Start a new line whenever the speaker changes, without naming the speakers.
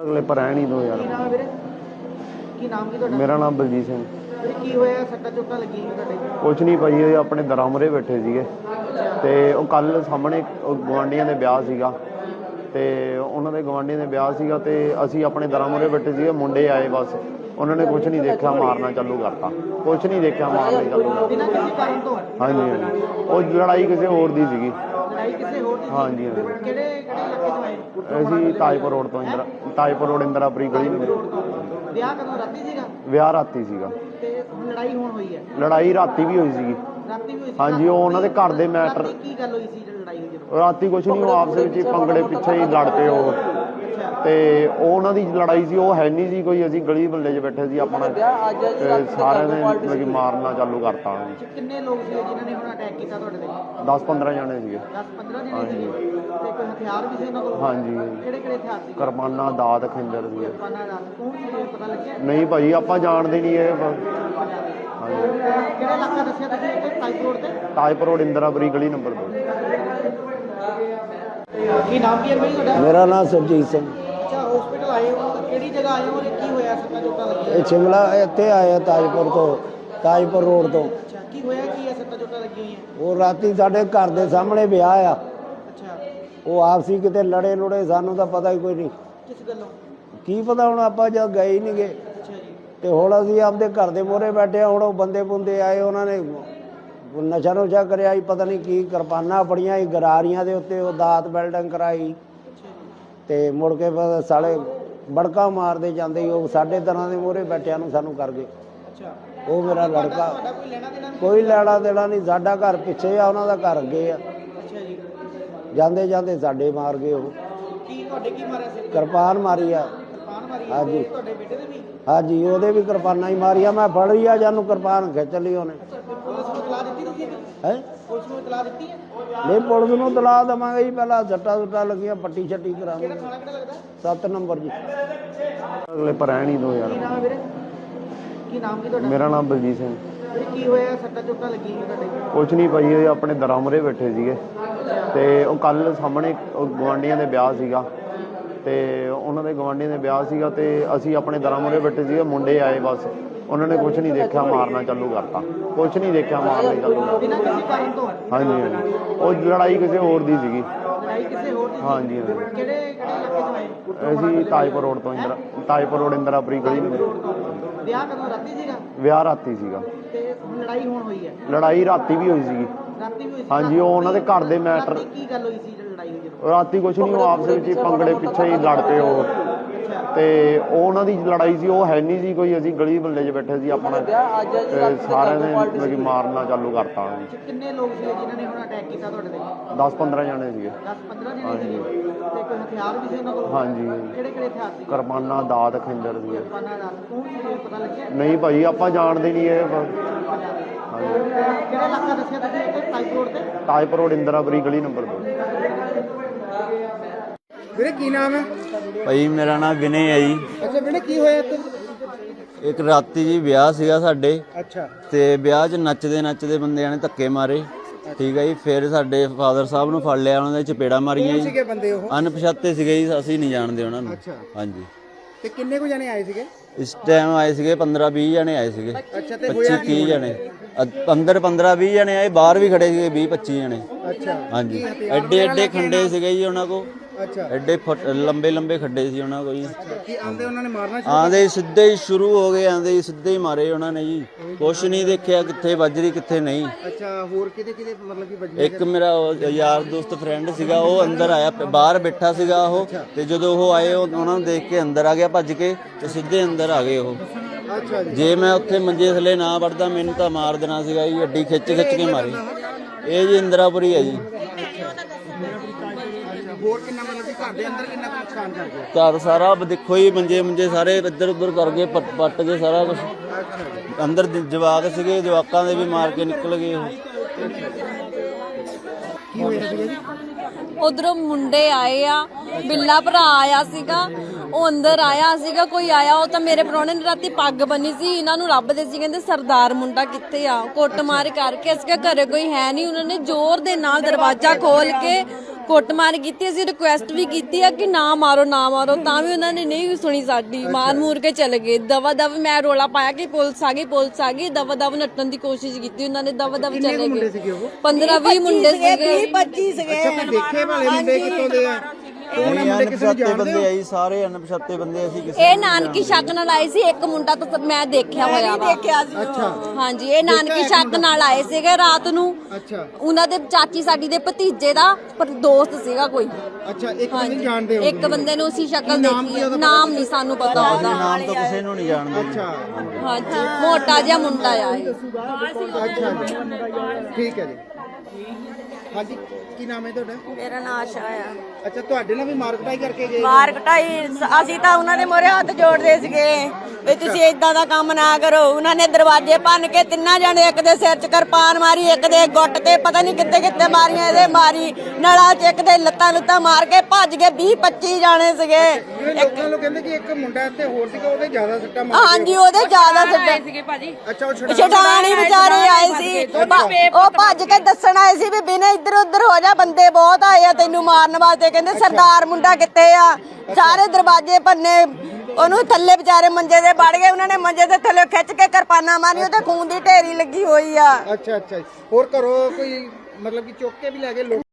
ਅਗਲੇ ਪਰ ਹੀ ਦੋ ਯਾਰ।
ਕੀ ਨਾਮ ਹੈ ਵੀਰੇ? ਕੀ ਨਾਮ ਕੀ ਤੁਹਾਡਾ?
ਮੇਰਾ ਨਾਮ ਬਲਜੀਤ ਸਿੰਘ।
ਵੀਰੇ ਕੀ ਹੋਇਆ? ਸੱਟਾਂ ਚੋਟਾਂ ਲੱਗੀਆਂ ਹੋਈਆਂ ਤੁਹਾਡੇ?
ਕੁਛ ਨਹੀਂ ਭਾਈ ਇਹ ਆਪਣੇ ਦਰਾਮਰੇ ਬੈਠੇ ਸੀਗੇ। ਤੇ ਉਹ ਕੱਲ ਸਾਹਮਣੇ ਗਵਾਂਡੀਆਂ ਦੇ ਵਿਆਹ ਸੀਗਾ। ਤੇ ਉਹਨਾਂ ਦੇ ਗਵਾਂਡੀਆਂ ਦੇ ਵਿਆਹ ਸੀਗਾ ਤੇ ਅਸੀਂ ਆਪਣੇ ਦਰਾਮਰੇ ਬੈਠੇ ਸੀਗੇ ਮੁੰਡੇ ਆਏ ਬਸ। ਉਹਨਾਂ ਨੇ ਕੁਛ ਨਹੀਂ ਦੇਖਿਆ ਮਾਰਨਾ ਚਾਲੂ ਕਰਤਾ। ਕੁਛ ਨਹੀਂ ਦੇਖਿਆ ਮਾਰਨਾ ਚਾਲੂ ਕਰਤਾ। ਹਾਂਜੀ ਹਾਂਜੀ। ਉਹ ਲੜਾਈ ਕਿਸੇ ਹੋਰ ਦੀ ਸੀਗੀ।
ਲੜਾਈ ਕਿਸੇ ਹੋਰ ਦੀ?
ਹਾਂਜੀ ਹਾਂਜੀ।
ਕਿਹੜੇ ਕਿਹੜੇ ਇਲਾਕੇ ਤੋਂ ਆਏ
ਅਸੀਂ ਤਾਜਪੁਰ ਰੋਡ ਤੋਂ ਇੰਦਰਾ ਤਾਜਪੁਰ ਰੋਡ ਇੰਦਰਾਪੁਰੀ ਗਲੀ ਨੂੰ
ਵਿਆਹ ਕਦੋਂ ਰਾਤੀ ਸੀਗਾ?
ਵਿਆਹ ਰਾਤੀ ਸੀਗਾ।
ਤੇ ਹੁਣ ਲੜਾਈ ਹੋਣ ਹੋਈ ਹੈ?
ਲੜਾਈ ਰਾਤੀ ਵੀ ਹੋਈ ਸੀਗੀ।
ਰਾਤੀ ਵੀ ਹੋਈ ਸੀ।
ਹਾਂਜੀ ਉਹ ਉਹਨਾਂ ਦੇ ਘਰ ਦੇ ਮੈਟਰ
ਕੀ ਗੱਲ ਹੋਈ ਸੀ ਜਿਹੜੀ ਲੜਾਈ ਹੋਈ ਜਦੋਂ?
ਰਾਤੀ ਕੁਛ ਨਹੀਂ ਉਹ ਆਪਸ ਵਿੱਚ ਹੀ ਪੰਗੜੇ ਪਿੱਛੇ ਹੀ ਲੜ ਪਏ ਉਹ। ਤੇ ਉਹ ਉਹਨਾਂ ਦੀ ਲੜਾਈ ਸੀ ਉਹ ਹੈ ਨਹੀਂ ਸੀ ਕੋਈ ਅਸੀਂ ਗਲੀ ਬੱਲੇ 'ਚ ਬੈਠੇ ਸੀ ਆਪਣਾ। ਤੇ ਸਾਰਿਆਂ ਨੇ ਮਤਲਬ ਕਿ ਮਾਰਨਾ ਚਾਲੂ ਕਰਤਾ
ਅੱਛਾ, ਕਿੰਨੇ ਲੋਕ ਸੀ ਜਿਨ੍ਹਾਂ ਨੇ ਹੁਣ ਅਟੈਕ ਕੀਤਾ ਤੁਹਾਡੇ ਤੇ?
10 15 ਜਣੇ ਸੀਗੇ।
10 15 ਜਣੇ ਸੀਗੇ? ਤੇ ਕੋਈ ਹਥਿਆਰ ਵੀ ਸੀ ਉਹਨਾਂ ਕੋਲ?
ਹਾਂਜੀ।
ਕਿਹੜੇ ਕਿਹੜੇ ਹਥਿਆਰ ਸੀ?
ਕਿਰਪਾਨਾਂ ਦਾਤ ਖੰਜਰ ਸੀ
ਪਾਣਾ ਦਾ ਕੌਣ ਸੀ ਇਹ ਪਤਾ ਲੱਗਿਆ?
ਨਹੀਂ ਭਾਈ ਆਪਾਂ ਜਾਣਦੇ ਨਹੀਂ ਇਹ। ਹਾਂਜੀ
ਕਿਹੜਾ ਇਲਾਕਾ ਦੱਸਿਆ ਤੁਸੀਂ ਇੱਥੇ? ਟਾਈਪ ਰੋਡ ਤੇ?
ਤਾਜਪੁਰ ਰੋਡ ਇੰਦਰਾਪੁਰੀ ਗਲੀ ਨੰਬਰ 2
ਕੀ ਨਾਮ ਕੀ ਹੈ ਭਾਈ ਤੁਹਾਡਾ?
ਮੇਰਾ ਨਾਮ ਸਰਜੀਤ ਸਿੰਘ।
ਹਸਪੀਟਲ ਆਏ ਹੋ? ਤਾਂ ਕਿਹੜੀ ਜਗ੍ਹਾ ਆਏ ਹੋ ਔਰ ਕੀ ਹੋਇਆ ਸੱਟਾਂ ਚੋਟਾਂ ਲੱਗੀਆਂ?
ਇਹ ਸ਼ਿਮਲਾ ਇੱਥੇ ਆਇਆ ਤਾਜਪੁਰ ਤੋਂ ਤਾਜਪੁਰ ਰੋਡ ਤੋਂ।
ਅੱਛਾ ਕੀ ਹੋਇਆ? ਕੀ ਹੈ ਸੱਟਾਂ ਚੋਟਾਂ ਲੱਗੀਆਂ ਹੋਈਆਂ
ਉਹ ਰਾਤੀ ਸਾਡੇ ਘਰ ਦੇ ਸਾਹਮਣੇ ਵਿਆਹ ਆ।
ਅੱਛਾ।
ਉਹ ਆਪਸੀ ਕਿਤੇ ਲੜੇ ਲੁੜੇ ਸਾਨੂੰ ਤਾਂ ਪਤਾ ਹੀ ਕੋਈ ਨਹੀਂ।
ਕਿਸ ਗੱਲੋਂ?
ਕੀ ਪਤਾ ਹੁਣ ਆਪਾਂ ਜਦ ਗਏ ਹੀ ਨਹੀਂ ਗਏ
ਅੱਛਾ ਜੀ।
ਤੇ ਹੁਣ ਅਸੀਂ ਆਪਦੇ ਘਰ ਦੇ ਮੋਹਰੇ ਬੈਠੇ ਆ ਹੁਣ ਉਹ ਬੰਦੇ ਬੁੰਦੇ ਆਏ ਉਹਨਾਂ ਨੇ ਨਸ਼ਾ ਨੁਸ਼ਾ ਕਰਿਆ ਹੀ ਪਤਾ ਨਹੀਂ ਕੀ ਕਿਰਪਾਨਾਂ ਫੜੀਆਂ ਹੀ ਗਰਾਰੀਆਂ ਦੇ ਉੱਤੇ ਉਹ ਦਾਤ ਬਿਲਡਿੰਗ ਕਰਾਈ। ਤੇ ਮੁੜ ਕੇ ਬਸ ਸਾਲੇ ਬੜਕਾ ਮਾਰਦੇ ਜਾਂਦੇ ਉਹ ਸਾਡੇ ਤਰ੍ਹਾਂ ਦੇ ਮੋਹਰੇ ਬੈਠਿਆਂ ਨੂੰ ਸਾਨੂੰ ਕਰ ਗਏ।
ਅੱਛਾ।
ਉਹ ਮੇਰਾ ਲੜਕਾ
ਕੋਈ ਲੈਣਾ ਦੇਣਾ ਨਹੀਂ?
ਸਾਡਾ ਘਰ ਪਿੱਛੇ ਆ ਉਹਨਾਂ ਦਾ ਘਰ ਅੱਗੇ ਆ।
ਅੱਛਾ ਜੀ।
ਜਾਂਦੇ ਜਾਂਦੇ ਸਾਡੇ ਮਾਰ ਗਏ ਉਹ।
ਕੀ ਤੁਹਾਡੇ ਕੀ ਮਾਰਿਆ ਸੀ?
ਕਿਰਪਾਨ ਮਾਰੀ ਆ।
ਕਿਰਪਾਨ ਮਾਰੀ ਹੈ
ਹਾਂਜੀ।
ਤੇ ਤੁਹਾਡੇ ਬੇਟੇ ਦੇ ਵੀ?
ਹਾਂਜੀ ਉਹਦੇ ਵੀ ਕਿਰਪਾਨਾਂ ਹੀ ਮਾਰੀਆਂ ਮੈਂ ਫੜ ਲਿਆ ਜਾਨੂੰ ਕਿਰਪਾਨ ਖਿੱਚ ਲਈ ਉਹਨੇ। ਹੈ?
ਪੁਲਿਸ ਨੂੰ ਇਤਲਾਹ ਦਿੱਤੀ ਹੈ
ਨਹੀਂ ਪੁਲਿਸ ਨੂੰ ਤਲਾ ਦਵਾਂਗੇ ਜੀ ਪਹਿਲਾਂ ਸੱਟਾ ਸੁੱਟਾਂ ਲੱਗੀਆਂ ਪੱਟੀ ਛੱਟੀ ਕਰਾਵਾਂਗੇ
ਖਾਣਾ ਕਿਹੜਾ ਲੱਗਦਾ?
7 ਨੰਬਰ ਜੀ।
ਅਗਲੇ ਪਰ ਹੀ ਦੋ ਯਾਰ।
ਕੀ ਨਾਮ ਹੈ ਵੀਰੇ? ਕੀ ਨਾਮ ਕੀ ਤੁਹਾਡਾ?
ਮੇਰਾ ਨਾਮ ਬਲਜੀਤ ਸਿੰਘ।
ਕੀ ਹੋਇਆ? ਸੱਟਾਂ ਚੋਟਾਂ ਲੱਗੀਆਂ ਹੋਈਆਂ ਤੁਹਾਡੇ?
ਕੁਛ ਨਹੀਂ ਭਾਈ ਇਹ ਆਪਣੇ ਦਰਾਮਰੇ ਬੈਠੇ ਸੀਗੇ। ਤੇ ਉਹ ਕੱਲ ਸਾਹਮਣੇ ਗਵਾਂਡੀਆਂ ਦੇ ਵਿਆਹ ਸੀਗਾ। ਤੇ ਉਹਨਾਂ ਦੇ ਗਵਾਂਡੀਆਂ ਦੇ ਵਿਆਹ ਸੀਗਾ ਤੇ ਅਸੀਂ ਆਪਣੇ ਦਰਾਮਰੇ ਬੈਠੇ ਸੀਗੇ ਮੁੰਡੇ ਆਏ ਬਸ। ਉਹਨਾਂ ਨੇ ਕੁਛ ਨਹੀਂ ਦੇਖਿਆ ਮਾਰਨਾ ਚਾਲੂ ਕਰਤਾ। ਕੁਛ ਨਹੀਂ ਦੇਖਿਆ ਮਾਰਨਾ ਚਾਲੂ ਕਰਤਾ।
ਬਿਨਾਂ ਕਿਸੇ ਕਾਰਨ ਤੋਂ
ਹਾਂਜੀ ਹਾਂਜੀ ਉਹ ਲੜਾਈ ਕਿਸੇ ਹੋਰ ਦੀ ਸੀਗੀ।
ਲੜਾਈ ਕਿਸੇ ਹੋਰ ਦੀ ਸੀ?
ਹਾਂਜੀ ਹਾਂਜੀ।
ਕਿਹੜੇ ਕਿਹੜੇ ਇਲਾਕੇ ਤੋਂ ਆਏ?
ਅਸੀਂ ਤਾਜਪੁਰ ਰੋਡ ਤੋਂ ਇੰਦਰਾ ਤਾਜਪੁਰ ਰੋਡ ਇੰਦਰਾਪੁਰੀ ਗਲੀ ਨੂੰ
ਵਿਆਹ ਕਦੋਂ ਰਾਤੀ ਸੀਗਾ?
ਵਿਆਹ ਰਾਤੀ ਸੀਗਾ।
ਤੇ ਹੁਣ ਲੜਾਈ ਹੋਣ ਹੋਈ ਹੈ?
ਲੜਾਈ ਰਾਤੀ ਵੀ ਹੋਈ ਸੀਗੀ।
ਰਾਤੀ ਵੀ ਹੋਈ ਸੀ।
ਹਾਂਜੀ ਉਹ ਉਹਨਾਂ ਦੇ ਘਰ ਦੇ ਮੈਟਰ
ਰਾਤੀ ਕੀ ਗੱਲ ਹੋਈ ਸੀ ਜਿਹੜੀ ਲੜਾਈ ਹੋਈ ਜਦੋਂ?
ਰਾਤੀ ਕੁਛ ਨਹੀਂ ਉਹ ਆਪਸ ਵਿੱਚ ਹੀ ਪੰਗੜੇ ਪਿੱਛੇ ਹੀ ਲੜ ਪਏ ਉਹ। ਤੇ ਉਹ ਉਹਨਾਂ ਦੀ ਲੜਾਈ ਸੀ ਉਹ ਹੈ ਨਹੀਂ ਸੀ ਕੋਈ ਅਸੀਂ ਗਲੀ ਬੱਲੇ 'ਚ ਬੈਠੇ ਸੀ ਆਪਣਾ। ਤੇ ਸਾਰਿਆਂ ਨੇ ਮਤਲਬ ਕਿ ਮਾਰਨਾ ਚਾਲੂ ਕਰਤਾ
ਅੱਛਾ, ਕਿੰਨੇ ਲੋਕ ਸੀ ਜਿਨ੍ਹਾਂ ਨੇ ਹੁਣ ਅਟੈਕ ਕੀਤਾ ਤੁਹਾਡੇ ਤੇ?
10 15 ਜਣੇ ਸੀਗੇ।
10 15 ਜਣੇ ਸੀਗੇ। ਤੇ ਕੋਈ ਹਥਿਆਰ ਵੀ ਸੀ ਉਹਨਾਂ ਕੋਲ?
ਹਾਂਜੀ।
ਕਿਹੜੇ ਕਿਹੜੇ ਹਥਿਆਰ ਸੀ
ਕਿਰਪਾਨਾਂ ਦਾਤ ਖੰਜਰ ਸੀ
ਪਾਣਾ ਦਾ ਕੌਣ ਸੀ ਪਤਾ ਲੱਗਿਆ?
ਨਹੀਂ ਭਾਈ ਆਪਾਂ ਜਾਣਦੇ ਨਹੀਂ ਇਹ।
ਕਿਹੜਾ ਇਲਾਕਾ ਦੱਸਿਆ ਤੁਸੀਂ? ਇੱਥੇ ਟਾਈਪ ਰੋਡ ਤੇ?
ਤਾਜਪੁਰ ਰੋਡ ਇੰਦਰਾਪੁਰੀ ਗਲੀ ਨੰਬਰ 2
ਵੀਰੇ ਕੀ ਨਾਮ ਹੈ?
ਭਾਈ ਮੇਰਾ ਨਾਮ ਵਿਨੇ ਹੈ ਜੀ।
ਅੱਛਾ ਵੀਰੇ ਕੀ ਹੋਇਆ ਇੱਥੇ?
ਇੱਕ ਰਾਤੀ ਜੀ ਵਿਆਹ ਸੀਗਾ ਸਾਡੇ।
ਅੱਛਾ।
ਤੇ ਵਿਆਹ 'ਚ ਨੱਚਦੇ ਨੱਚਦੇ ਬੰਦਿਆਂ ਨੇ ਧੱਕੇ ਮਾਰੇ। ਠੀਕ ਹੈ ਜੀ ਫਿਰ ਸਾਡੇ ਫਾਦਰ ਸਾਹਿਬ ਨੂੰ ਫੜ ਲਿਆ ਉਹਨਾਂ ਦੇ ਚਪੇੜਾ ਮਾਰੀਆਂ ਜੀ।
ਸੀਗੇ ਬੰਦੇ ਉਹ?
ਅਣਪਛਾਤੇ ਸੀਗੇ ਜੀ ਅਸੀਂ ਨਹੀਂ ਜਾਣਦੇ ਉਹਨਾਂ ਨੂੰ।
ਅੱਛਾ।
ਹਾਂਜੀ।
ਤੇ ਕਿੰਨੇ ਕੁ ਜਣੇ ਆਏ ਸੀਗੇ?
ਇਸ ਟਾਈਮ ਆਏ ਸੀਗੇ 15 20 ਜਣੇ ਆਏ ਸੀਗੇ।
ਅੱਛਾ ਤੇ
25 30 ਜਣੇ। ਅੰਦਰ 15 20 ਜਣੇ ਆਏ ਬਾਹਰ ਵੀ ਖੜੇ ਸੀਗੇ 20 25 ਜਣੇ।
ਅੱਛਾ।
ਹਾਂਜੀ। ਐਡੇ ਐਡੇ ਖੰਡੇ ਸੀਗੇ ਜੀ ਉਹਨਾਂ ਕੋ
ਅੱਛਾ।
ਐਡੇ ਲੰਬੇ ਲੰਬੇ ਖੱਡੇ ਸੀ ਉਹਨਾਂ ਕੋ ਜੀ
ਕੀ ਆਂਦੇ ਉਹਨਾਂ ਨੇ ਮਾਰਨਾ
ਆਂਦੇ ਸਿੱਧੇ ਹੀ ਸ਼ੁਰੂ ਹੋ ਗਏ ਆਂਦੇ ਹੀ ਸਿੱਧੇ ਹੀ ਮਾਰੇ ਉਹਨਾਂ ਨੇ ਜੀ। ਕੁਛ ਨਹੀਂ ਦੇਖਿਆ ਕਿੱਥੇ ਵੱਜ ਰਹੀ ਕਿੱਥੇ ਨਹੀਂ।
ਅੱਛਾ ਹੋਰ ਕਿਤੇ ਕਿਤੇ ਮਤਲਬ ਕਿ ਵੱਜ
ਇੱਕ ਮੇਰਾ ਉਹ ਯਾਰ ਦੋਸਤ ਫਰੈਂਡ ਸੀਗਾ ਉਹ ਅੰਦਰ ਆਇਆ ਬਾਹਰ ਬੈਠਾ ਸੀਗਾ ਉਹ ਤੇ ਜਦੋਂ ਉਹ ਆਏ ਉਹ- ਉਹਨਾਂ ਨੂੰ ਦੇਖ ਕੇ ਅੰਦਰ ਆ ਗਿਆ ਭੱਜ ਕੇ ਤੇ ਸਿੱਧੇ ਅੰਦਰ ਆ ਗਏ ਉਹ।
ਅੱਛਾ ਜੀ।
ਜੇ ਮੈਂ ਉੱਥੇ ਮੰਜੇ ਥੱਲੇ ਨਾ ਵੜਦਾ ਮੈਨੂੰ ਤਾਂ ਮਾਰ ਦੇਣਾ ਸੀਗਾ ਜੀ ਅੱਡੀ ਖਿੱਚ ਖਿੱਚ ਕੇ ਮਾਰੀ। ਇਹ ਜੀ ਇੰਦਰਾਪੁਰੀ ਹੈ ਜੀ।
ਹੋਰ ਕਿੰਨਾ ਮਤਲਬ ਕਿ ਘਰ ਦੇ ਅੰਦਰ ਕਿੰਨਾ ਕੁ ਨੁਕਸਾਨ ਕਰ ਗਿਆ
ਘਰ ਸਾਰਾ ਬ- ਦੇਖੋ ਜੀ ਮੰਜੇ ਮੰਜੇ ਸਾਰੇ ਇੱਧਰ ਉੱਧਰ ਕਰਕੇ ਪੱਟ ਪੱਟ ਕੇ ਸਾਰਾ ਕੁਝ ਅੰਦਰ ਜ- ਜਵਾਕ ਸੀਗੇ ਜਵਾਕਾਂ ਦੇ ਵੀ ਮਾਰ ਕੇ ਨਿਕਲ ਗਏ ਉਹ।
ਕੀ ਹੋਇਆ ਸੀਗਾ ਜੀ?
ਉਧਰੋਂ ਮੁੰਡੇ ਆਏ ਆ ਬਿੱਲਾ ਭਰਾ ਆਇਆ ਸੀਗਾ। ਉਹ ਅੰਦਰ ਆਇਆ ਸੀਗਾ ਕੋਈ ਆਇਆ ਉਹ ਤਾਂ ਮੇਰੇ ਪ੍ਰਾਹੁਣੇ ਨੇ ਰਾਤੀ ਪੱਗ ਬੰਨੀ ਸੀ ਇਹਨਾਂ ਨੂੰ ਲੱਭਦੇ ਸੀ ਕਹਿੰਦੇ ਸਰਦਾਰ ਮੁੰਡਾ ਕਿੱਥੇ ਆ? ਕੁੱਟਮਾਰ ਕਰਕੇ ਅਸੀਂ ਕਿਹਾ ਘਰੇ ਕੋਈ ਹੈ ਨਹੀਂ ਉਹਨਾਂ ਨੇ ਜ਼ੋਰ ਦੇ ਨਾਲ ਦਰਵਾਜ਼ਾ ਖੋਲ ਕੇ ਕੁੱਟਮਾਰ ਕੀਤੀ ਅਸੀਂ ਰਿਕੁਐਸਟ ਵੀ ਕੀਤੀ ਆ ਕਿ ਨਾ ਮਾਰੋ ਨਾ ਮਾਰੋ ਤਾਂ ਵੀ ਉਹਨਾਂ ਨੇ ਨਹੀਂ ਸੁਣੀ ਸਾਡੀ ਮਾਰ ਮੂਰ ਕੇ ਚਲੇ ਗਏ। ਦਵਾ ਦਵ ਮੈਂ ਰੋਲਾ ਪਾਇਆ ਕਿ ਪੁਲਿਸ ਆ ਗਈ ਪੁਲਿਸ ਆ ਗਈ ਦਵਾ ਦਵ ਨੱਟਣ ਦੀ ਕੋਸ਼ਿਸ਼ ਕੀਤੀ ਉਹਨਾਂ ਨੇ ਦਵਾ ਦਵ ਚਲੇ ਗਏ। 15 20 ਮੁੰਡੇ ਸੀਗੇ
25 ਸੀਗੇ। ਅੱਛਾ ਦੇਖੇ ਵਾਲੇ ਮੁੰਡੇ ਕਿੱਥੋਂ ਦੇ ਆ?
ਇਹ ਅਣਪਛਾਤੇ ਬੰਦੇ ਆਈ ਸਾਰੇ ਅਣਪਛਾਤੇ ਬੰਦੇ ਅਸੀਂ ਕਿਸੇ
ਇਹ ਨਾਨਕੀ ਸ਼ੱਕ ਨਾਲ ਆਏ ਸੀ ਇੱਕ ਮੁੰਡਾ ਤਾਂ ਮੈਂ ਦੇਖਿਆ ਹੋਇਆ ਵਾ।
ਅੱਛਾ।
ਹਾਂਜੀ ਇਹ ਨਾਨਕੀ ਸ਼ੱਕ ਨਾਲ ਆਏ ਸੀਗੇ ਰਾਤ ਨੂੰ।
ਅੱਛਾ।
ਉਹਨਾਂ ਦੇ ਚਾਚੀ ਸਾਡੀ ਦੇ ਭਤੀਜੇ ਦਾ ਪਰ ਦੋਸਤ ਸੀਗਾ ਕੋਈ।
ਅੱਛਾ ਇੱਕ ਜਾਣਦੇ ਹੋ
ਇੱਕ ਬੰਦੇ ਨੂੰ ਅਸੀਂ ਸ਼ਕਲ ਦੇਖੀ ਹੈ। ਨਾਮ ਨਹੀਂ ਸਾਨੂੰ ਪਤਾ ਉਹਦਾ।
ਨਾਮ ਤਾਂ ਕਿਸੇ ਨੂੰ ਨਹੀਂ ਜਾਣਦੇ।
ਅੱਛਾ।
ਹਾਂਜੀ ਮੋਟਾ ਜਿਹਾ ਮੁੰਡਾ ਆ ਇਹ।
ਅੱਛਾ ਜੀ। ਠੀਕ ਹੈ ਜੀ। ਹਾਂਜੀ ਕੀ ਨਾਮ ਹੈ ਤੁਹਾਡਾ?
ਮੇਰਾ ਨਾਂ ਆਸ਼ਾ ਆ।
ਅੱਛਾ ਤੁਹਾਡੇ ਨਾਲ ਵੀ ਮਾਰ ਕੁਟਾਈ ਕਰਕੇ ਗਏ
ਮਾਰ ਕਟਾਈ ਅਸੀਂ ਤਾਂ ਉਹਨਾਂ ਦੇ ਮੋਰੇ ਹੱਥ ਜੋੜਦੇ ਸੀਗੇ ਵੀ ਤੁਸੀਂ ਇਦਾਂ ਦਾ ਕੰਮ ਨਾ ਕਰੋ। ਉਹਨਾਂ ਨੇ ਦਰਵਾਜ਼ੇ ਭੰਨ ਕੇ ਤਿੰਨਾਂ ਜਣੇ ਇੱਕ ਦੇ ਸਿਰ 'ਚ ਕਿਰਪਾਨ ਮਾਰੀ ਇੱਕ ਦੇ ਗੁੱਟ ਤੇ ਪਤਾ ਨਹੀਂ ਕਿੱਥੇ ਕਿੱਥੇ ਮਾਰੀਆਂ ਇਹਦੇ ਮਾਰੀ ਨਲਾ 'ਚ ਇੱਕ ਦੇ ਲੱਤਾਂ ਲੁੱਤਾਂ ਮਾਰ ਕੇ ਭੱਜ ਗਏ 20 25 ਜਾਣੇ ਸੀਗੇ।
ਜਿਵੇਂ ਲੋਕਾਂ ਨੂੰ ਕਹਿੰਦੇ ਕਿ ਇੱਕ ਮੁੰਡਾ ਇੱਥੇ ਹੋਰ ਸੀਗਾ ਉਹਦੇ ਜ਼ਿਆਦਾ ਸੱਟਾਂ ਮਾਰ
ਹਾਂਜੀ ਉਹਦੇ ਜ਼ਿਆਦਾ ਸੱਟੇ।
ਅੱਛਾ ਉਹ ਛੁਡਾ
ਛਡਾਣੀ ਵਿਚਾਰੇ ਆਏ ਸੀ। ਉਹ ਭੱਜ ਕੇ ਦੱਸਣ ਆਏ ਸੀ ਵੀ ਬਿਨੇ ਇੱਧਰ ਉੱਧਰ ਹੋ ਜਾ, ਬੰਦੇ ਬਹੁਤ ਆਏ ਆ ਤੈਨੂੰ ਮਾਰਨ ਵਾਸਤੇ। ਕਹਿੰਦੇ ਸਰਦਾਰ ਮੁੰਡਾ ਕਿੱਥੇ ਆ? ਸਾਰੇ ਦਰਵਾਜ਼ੇ ਭੰਨੇ। ਉਹਨੂੰ ਥੱਲੇ ਵਿਚਾਰੇ ਮੰਜੇ ਦੇ ਵੜ ਗਏ, ਉਹਨਾਂ ਨੇ ਮੰਜੇ ਦੇ ਥੱਲੇ ਖਿੱਚ ਕੇ ਕਿਰਪਾਨਾਂ ਮਾਰੀ ਉਹਦੇ ਖੂਨ ਦੀ ਢੇਰੀ ਲੱਗੀ ਹੋਈ ਆ।
ਅੱਛਾ ਅੱਛਾ। ਜੀ। ਹੋਰ ਘਰੋਂ ਕੋਈ ਮਤਲਬ ਕਿ ਚੁੱਕ ਕੇ ਵੀ ਲੈ ਗਏ ਲੋਕ?